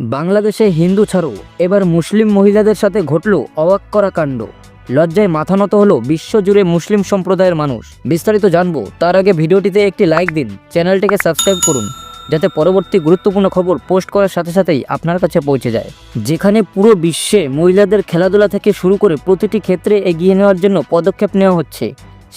বাংলাদেশে হিন্দু ছাড়ো, এবার মুসলিম মহিলাদের সাথে ঘটল অবাক করা কাণ্ড। লজ্জায় মাথা নত হলো বিশ্বজুড়ে মুসলিম সম্প্রদায়ের মানুষ। বিস্তারিত জানব, তার আগে ভিডিওটিতে একটি লাইক দিন, চ্যানেলটিকে সাবস্ক্রাইব করুন, যাতে পরবর্তী গুরুত্বপূর্ণ খবর পোস্ট করার সাথে সাথেই আপনার কাছে পৌঁছে যায়। যেখানে পুরো বিশ্বে মহিলাদের খেলাধুলা থেকে শুরু করে প্রতিটি ক্ষেত্রে এগিয়ে নেওয়ার জন্য পদক্ষেপ নেওয়া হচ্ছে।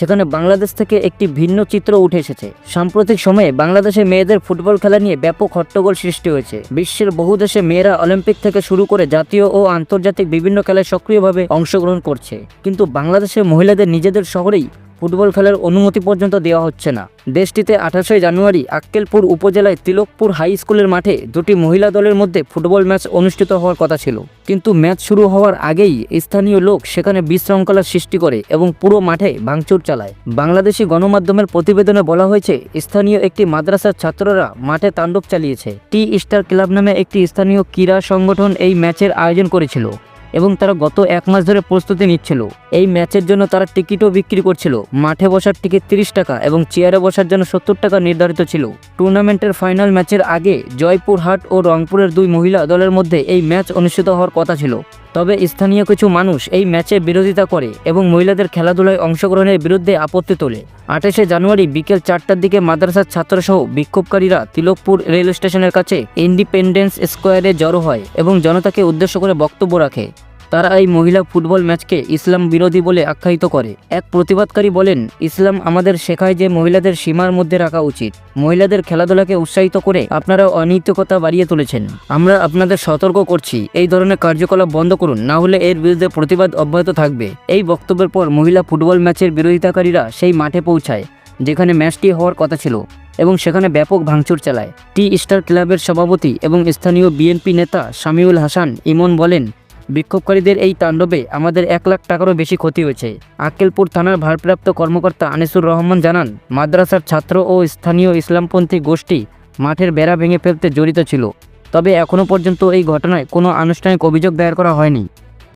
সেখানে বাংলাদেশ থেকে একটি ভিন্ন চিত্র উঠে এসেছে। সাম্প্রতিক সময়ে বাংলাদেশে মেয়েদের ফুটবল খেলা নিয়ে ব্যাপক হট্টগোল সৃষ্টি হয়েছে। বিশ্বের বহু দেশে মেয়েরা অলিম্পিক থেকে শুরু করে জাতীয় ও আন্তর্জাতিক বিভিন্ন খেলায় সক্রিয়ভাবে অংশগ্রহণ করছে। কিন্তু বাংলাদেশের মহিলাদের নিজেদের শহরেই ফুটবল খেলার অনুমতি পর্যন্ত দেওয়া হচ্ছে না। দেশটিতে আঠাশে জানুয়ারি আক্কেলপুর উপজেলায় তিলকপুর হাই স্কুলের মাঠে দুটি মহিলা দলের মধ্যে ফুটবল ম্যাচ অনুষ্ঠিত হওয়ার কথা ছিল। কিন্তু ম্যাচ শুরু হওয়ার আগেই স্থানীয় লোক সেখানে বিশৃঙ্খলার সৃষ্টি করে এবং পুরো মাঠে ভাঙচুর চালায়। বাংলাদেশি গণমাধ্যমের প্রতিবেদনে বলা হয়েছে, স্থানীয় একটি মাদ্রাসার ছাত্ররা মাঠে তাণ্ডব চালিয়েছে। টি স্টার ক্লাব নামে একটি স্থানীয় ক্রীড়া সংগঠন এই ম্যাচের আয়োজন করেছিল। এবং তারা গত এক মাস ধরে প্রস্তুতি নিচ্ছিল। এই ম্যাচের জন্য তারা টিকিটও বিক্রি করছিল। মাঠে বসার টিকিট তিরিশ টাকা এবং চেয়ারে বসার জন্য সত্তর টাকা নির্ধারিত ছিল। টুর্নামেন্টের ফাইনাল ম্যাচের আগে জয়পুরহাট ও রংপুরের দুই মহিলা দলের মধ্যে এই ম্যাচ অনুষ্ঠিত হওয়ার কথা ছিল। তবে স্থানীয় কিছু মানুষ এই ম্যাচে বিরোধিতা করে এবং মহিলাদের খেলাধুলায় অংশগ্রহণের বিরুদ্ধে আপত্তি তোলে। আঠাশে জানুয়ারি বিকেল চারটার দিকে মাদ্রাসার ছাত্রসহ বিক্ষোভকারীরা তিলকপুর রেল স্টেশনের কাছে ইন্ডিপেন্ডেন্স স্কোয়ারে জড়ো হয় এবং জনতাকে উদ্দেশ্য করে বক্তব্য রাখে। তারা এই মহিলা ফুটবল ম্যাচকে ইসলাম বিরোধী বলে আখ্যায়িত করে। এক প্রতিবাদকারী বলেন, ইসলাম আমাদের শেখায় যে মহিলাদের সীমার মধ্যে রাখা উচিত। মহিলাদের খেলাধুলাকে উৎসাহিত করে আপনারা অনৈতিকতা বাড়িয়ে তুলেছেন। আমরা আপনাদের সতর্ক করছি। এই ধরনের কার্যকলাপ বন্ধ করুন, না হলে এর বিরুদ্ধে প্রতিবাদ অব্যাহত থাকবে। এই বক্তব্যের পর মহিলা ফুটবল ম্যাচের বিরোধিতাকারীরা সেই মাঠে পৌঁছায়, যেখানে ম্যাচটি হওয়ার কথা ছিল এবং সেখানে ব্যাপক ভাঙচুর চালায়। টি স্টার ক্লাবের সভাপতি এবং স্থানীয় বিএনপি নেতা শামিউল হাসান ইমন বলেন বিক্ষোভকারীদের এই তাণ্ডবে আমাদের এক লাখ টাকারও বেশি ক্ষতি হয়েছে। আকেলপুর থানার ভারপ্রাপ্ত কর্মকর্তা আনিসুর রহমান জানান, মাদ্রাসার ছাত্র ও স্থানীয় ইসলামপন্থী গোষ্ঠী মাঠের বেড়া ভেঙে ফেলতে জড়িত ছিল। তবে এখনও পর্যন্ত এই ঘটনায় কোনো আনুষ্ঠানিক অভিযোগ দায়ের করা হয়নি।